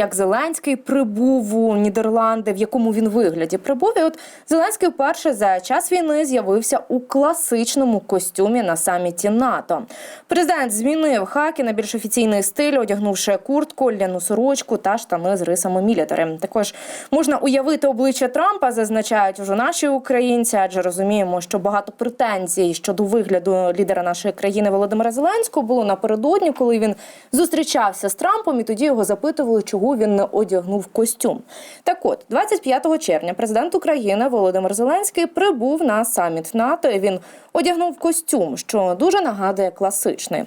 як Зеленський прибув у Нідерланди, в якому він вигляді прибув. І от Зеленський вперше за час війни з'явився у класичному костюмі на саміті НАТО. Президент змінив хаки на більш офіційний стиль, одягнувши куртку, ляну сорочку та штани з рисами мілітари. Також можна уявити обличчя Трампа, зазначають уже наші українці, адже розуміємо, що багато претензій щодо вигляду лідера нашої країни Володимира Зеленського було напередодні, коли він зустрічався з Трампом, і тоді його запитували, чого він не одягнув костюм. Так от, 25 червня, президент України Володимир Зеленський прибув на саміт НАТО. і Він одягнув костюм, що дуже нагадує класичний.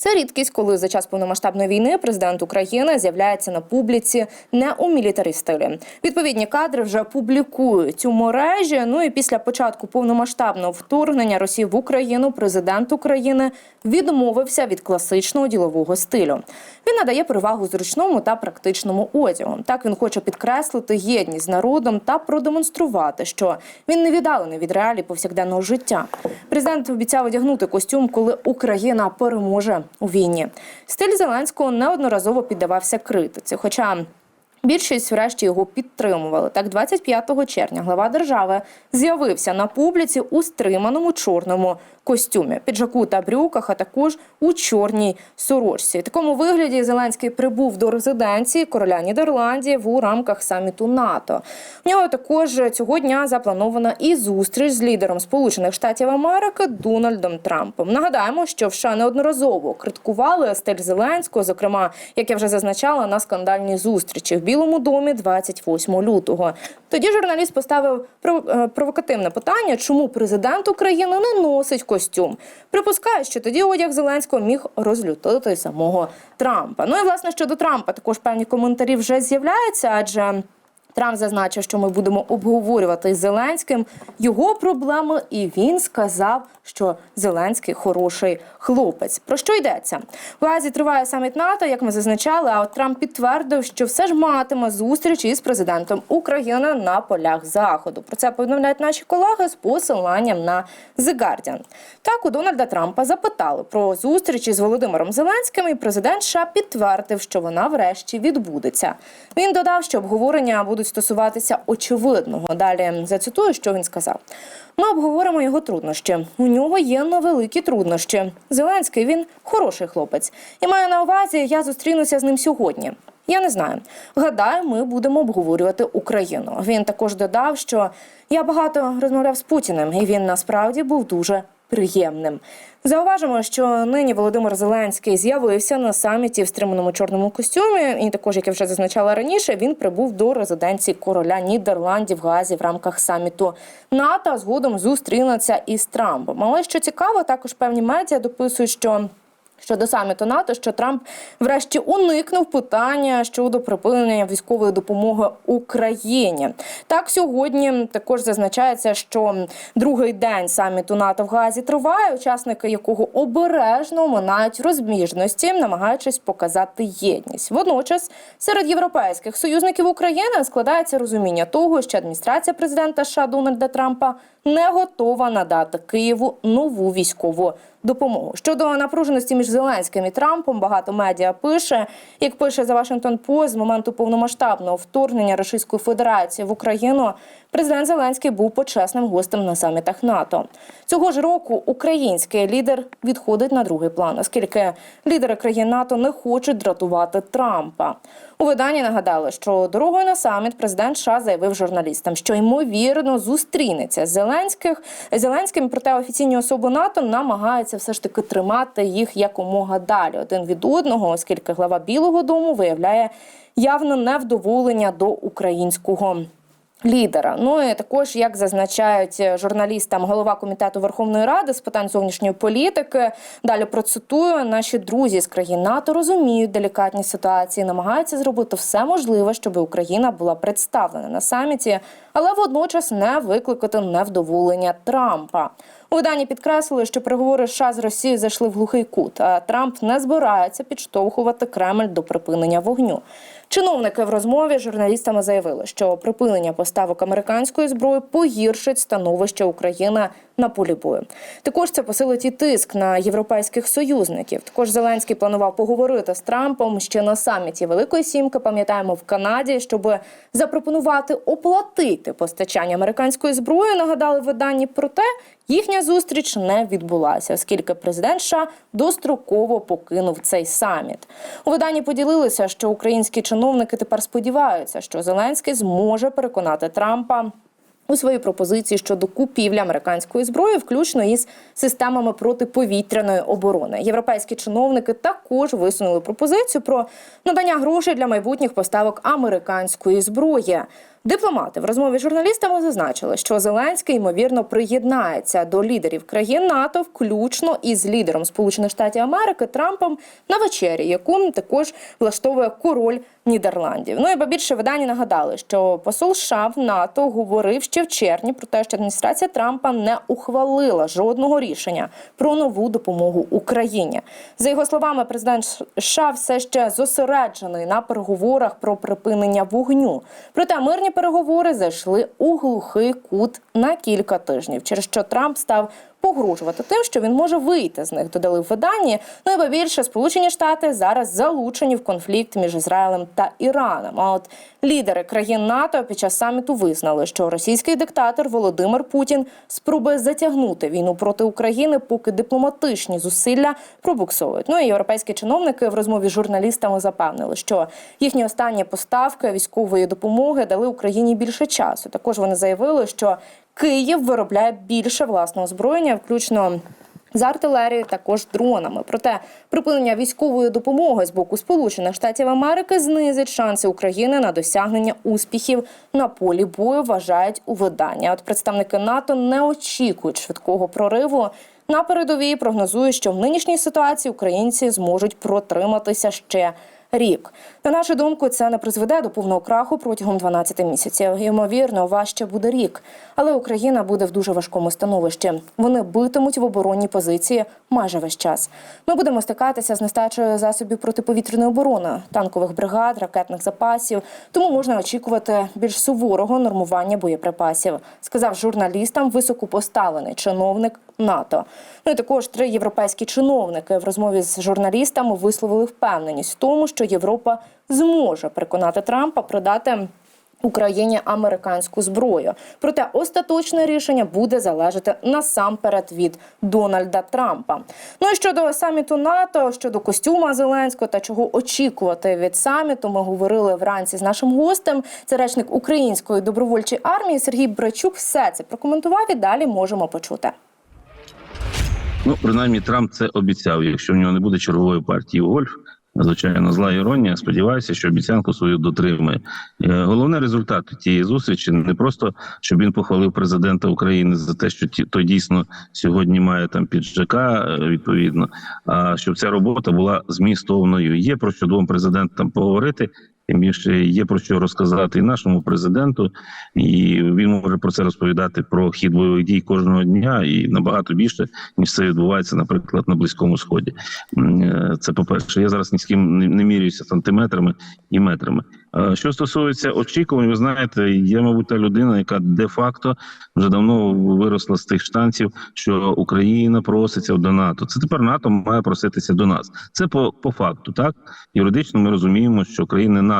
Це рідкість, коли за час повномасштабної війни президент України з'являється на публіці не у мілітарі стилі. Відповідні кадри вже публікують у мережі. Ну і після початку повномасштабного вторгнення Росії в Україну президент України відмовився від класичного ділового стилю. Він надає перевагу зручному та практичному одягу. Так він хоче підкреслити єдність з народом та продемонструвати, що він не віддалений від реалій повсякденного життя. Президент обіцяв одягнути костюм, коли Україна переможе у війні. Стиль Зеленського неодноразово піддавався критиці. Хоча Більшість, врешті, його підтримували. Так, 25 червня глава держави з'явився на публіці у стриманому чорному костюмі, піджаку та брюках, а також у чорній сорочці. В такому вигляді Зеленський прибув до резиденції короля Нідерландів у рамках саміту НАТО. У нього також цього дня запланована і зустріч з лідером Сполучених Штатів Америки Дональдом Трампом. Нагадаємо, що в США неодноразово критикували стиль Зеленського, зокрема, як я вже зазначала, на скандальній зустрічі в Білому домі 28 лютого. Тоді журналіст поставив е, провокативне питання, чому президент України не носить костюм. Припускає, що тоді одяг Зеленського міг розлютити самого Трампа. Ну і власне щодо Трампа також певні коментарі вже з'являються, адже. Трамп зазначив, що ми будемо обговорювати з Зеленським його проблеми, і він сказав, що Зеленський хороший хлопець. Про що йдеться? В Азії триває саміт НАТО, як ми зазначали. А от Трамп підтвердив, що все ж матиме зустріч із президентом України на полях заходу. Про це повідомляють наші колеги з посиланням на The Guardian. Так у Дональда Трампа запитали про зустріч із Володимиром Зеленським, і президент США підтвердив, що вона врешті відбудеться. Він додав, що обговорення будуть стосуватися очевидного. Далі зацитую, що він сказав. Ми обговоримо його труднощі. У нього є невеликі труднощі. Зеленський він хороший хлопець. І маю на увазі, я зустрінуся з ним сьогодні. Я не знаю. Гадаю, ми будемо обговорювати Україну. Він також додав, що я багато розмовляв з Путіним, і він насправді був дуже приємним. Зауважимо, що нині Володимир Зеленський з'явився на саміті в стриманому чорному костюмі. І також, як я вже зазначала раніше, він прибув до резиденції короля Нідерландів Газі в рамках саміту НАТО. Згодом зустрінеться із Трампом. Але що цікаво, також певні медіа дописують, що. Щодо саміту НАТО, що Трамп врешті уникнув питання щодо припинення військової допомоги Україні. Так сьогодні також зазначається, що другий день саміту НАТО в Газі триває, учасники якого обережно минають розбіжності, намагаючись показати єдність. Водночас серед європейських союзників України складається розуміння того, що адміністрація президента США Дональда Трампа не готова надати Києву нову військову допомогу. Щодо напруженості між Зеленським і Трампом, багато медіа пише, як пише за Вашингтон Пост, з моменту повномасштабного вторгнення Російської Федерації в Україну, президент Зеленський був почесним гостем на самітах НАТО. Цього ж року український лідер відходить на другий план, оскільки лідери країн НАТО не хочуть дратувати Трампа. У виданні нагадали, що дорогою на саміт президент США заявив журналістам, що ймовірно зустрінеться з Зеленських Зеленським, проте офіційні особи НАТО намагаються все ж таки тримати їх якомога далі один від одного, оскільки глава Білого Дому виявляє явне невдоволення до українського. Лідера, ну і також, як зазначають журналістам, голова комітету Верховної Ради з питань зовнішньої політики. Далі процитую: наші друзі з країн НАТО розуміють делікатні ситуації, намагаються зробити все можливе, щоб Україна була представлена на саміті, але водночас не викликати невдоволення Трампа. У виданні підкреслили, що переговори США з Росією зайшли в глухий кут. А Трамп не збирається підштовхувати Кремль до припинення вогню. Чиновники в розмові з журналістами заявили, що припинення поставок американської зброї погіршить становище України на полі бою. Також це посилить і тиск на європейських союзників. Також Зеленський планував поговорити з Трампом ще на саміті Великої Сімки. Пам'ятаємо в Канаді, щоб запропонувати оплатити постачання американської зброї. Нагадали виданні проте. Їхня зустріч не відбулася, оскільки президент США достроково покинув цей саміт. У виданні поділилися, що українські чиновники тепер сподіваються, що Зеленський зможе переконати Трампа. У своїй пропозиції щодо купівлі американської зброї, включно із системами протиповітряної оборони, європейські чиновники також висунули пропозицію про надання грошей для майбутніх поставок американської зброї. Дипломати в розмові з журналістами зазначили, що Зеленський ймовірно приєднається до лідерів країн НАТО, включно із лідером Сполучених Штатів Америки Трампом на вечері, яку також влаштовує король Нідерландів. Ну і більше видання нагадали, що посол США в НАТО говорив ще в червні про те, що адміністрація Трампа не ухвалила жодного рішення про нову допомогу Україні. За його словами, президент США все ще зосереджений на переговорах про припинення вогню. Проте мирні переговори зайшли у глухий кут на кілька тижнів, через що Трамп став погрожувати тим, що він може вийти з них. Додали в виданні. Ну і ба більше Сполучені Штати зараз залучені в конфлікт між Ізраїлем та Іраном. А от лідери країн НАТО під час саміту визнали, що російський диктатор Володимир Путін спробує затягнути війну проти України, поки дипломатичні зусилля пробуксовують. Ну і європейські чиновники в розмові з журналістами запевнили, що їхні останні поставки військової допомоги дали Україні більше часу. Також вони заявили, що Київ виробляє більше власного озброєння, включно. З артилерією також дронами. Проте припинення військової допомоги з боку Сполучених Штатів Америки знизить шанси України на досягнення успіхів на полі бою. Вважають у виданні. От представники НАТО не очікують швидкого прориву. На передовій прогнозують, що в нинішній ситуації українці зможуть протриматися ще рік. На нашу думку, це не призведе до повного краху протягом 12 місяців. Ймовірно, важче буде рік, але Україна буде в дуже важкому становищі. Вони битимуть в оборонній позиції майже весь час. Ми будемо стикатися з нестачею засобів протиповітряної оборони, танкових бригад, ракетних запасів. Тому можна очікувати більш суворого нормування боєприпасів, сказав журналістам високопоставлений чиновник НАТО. Ну і також три європейські чиновники в розмові з журналістами висловили впевненість в тому, що Європа зможе переконати Трампа продати. Україні американську зброю, проте остаточне рішення буде залежати насамперед від Дональда Трампа. Ну і щодо саміту НАТО, щодо костюма Зеленського та чого очікувати від саміту, ми говорили вранці з нашим гостем. Це речник української добровольчої армії Сергій Брачук. Все це прокоментував і далі можемо почути. Ну, принаймні, Трамп це обіцяв. Якщо в нього не буде чергової партії гольф, звичайно, зла іронія. Сподіваюся, що обіцянку свою дотримає. Е, Головний результат тієї зустрічі не просто щоб він похвалив президента України за те, що той дійсно сьогодні має там піджака е, відповідно. А щоб ця робота була змістовною. Є про що двом президентам поговорити. Тим більше є про що розказати і нашому президенту, і він може про це розповідати про хід бойових дій кожного дня і набагато більше ніж це відбувається, наприклад, на близькому сході. Е, Це по перше. Я зараз ні з ким не, мірююся сантиметрами і метрами. Що стосується очікувань, ви знаєте, я, мабуть, та людина, яка де-факто вже давно виросла з тих штанців, що Україна проситься до НАТО. Це тепер НАТО має проситися до нас. Це по, по факту, так юридично ми розуміємо, що країни НАТО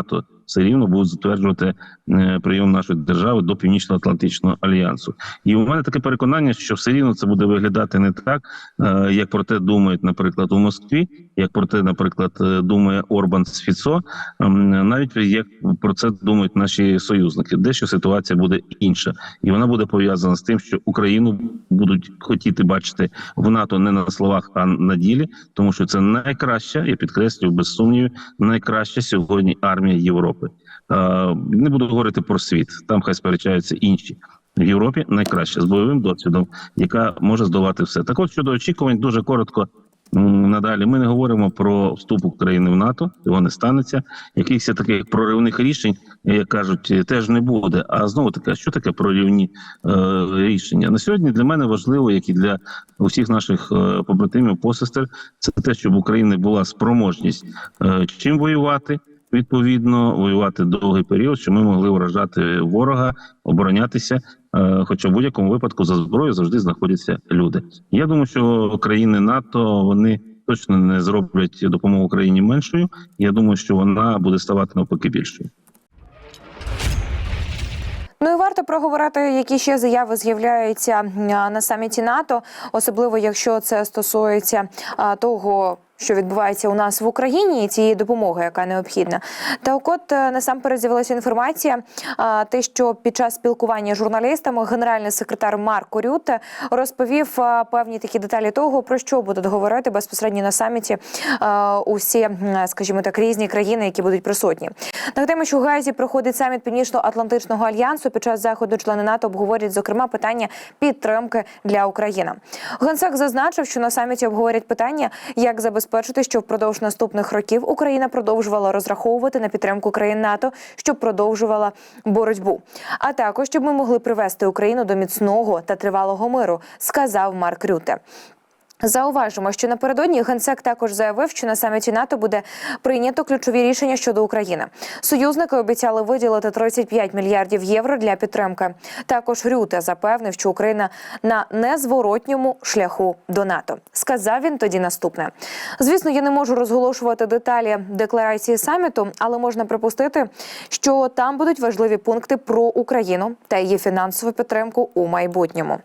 все рівно будуть затверджувати е, прийом нашої держави до Північно-Атлантичного альянсу. І у мене таке переконання, що все рівно це буде виглядати не так, е, як про те думають, наприклад, у Москві, як про те, наприклад, е, думає Орбан з Фіцо, ем, навіть як про це думають наші союзники. Дещо ситуація буде інша, і вона буде пов'язана з тим, що Україну будуть хотіти бачити в НАТО не на словах, а на ділі, тому що це найкраща, я підкреслюю без сумнівів, найкраща сьогодні армія Європи. Е, Не буду говорити про світ, там хай сперечаються інші. В Європі найкраща з бойовим досвідом, яка може здолати все. Так от щодо очікувань, дуже коротко надалі. Ми не говоримо про вступ України в НАТО, його не станеться. Якихось таких проривних рішень, як кажуть, теж не буде. А знову таки, що таке проривні е, рішення? На сьогодні для мене важливо, як і для усіх наших е, побратимів, посестер, це те, щоб в України була спроможність е, чим воювати. Відповідно воювати довгий період, щоб ми могли вражати ворога, оборонятися. Е, Хоча в будь-якому випадку за зброєю завжди знаходяться люди. Я думаю, що країни НАТО вони точно не зроблять допомогу Україні меншою. Я думаю, що вона буде ставати навпаки більшою. Ну і варто проговорити, які ще заяви з'являються на саміті НАТО, особливо якщо це стосується того. Що відбувається у нас в Україні і цієї допомоги, яка необхідна, та от е, насамперед з'явилася інформація, те, що під час спілкування з журналістами генеральний секретар Марко Рюте розповів певні такі деталі того, про що будуть говорити безпосередньо на саміті усі, скажімо так, різні країни, які будуть присутні. Нагадаємо, що у Газі проходить саміт Північно-Атлантичного альянсу. Під час заходу члени НАТО обговорять зокрема питання підтримки для України. Генсек зазначив, що на саміті обговорять питання, як забезпечити, щоб впродовж наступних років Україна продовжувала розраховувати на підтримку країн НАТО, щоб продовжувала боротьбу. А також щоб ми могли привести Україну до міцного та тривалого миру, сказав Марк Рюте. Зауважимо, що напередодні генсек також заявив, що на саміті НАТО буде прийнято ключові рішення щодо України. Союзники обіцяли виділити 35 мільярдів євро для підтримки. Також Рюте запевнив, що Україна на незворотньому шляху до НАТО. Сказав він тоді наступне: звісно, я не можу розголошувати деталі декларації саміту, але можна припустити, що там будуть важливі пункти про Україну та її фінансову підтримку у майбутньому.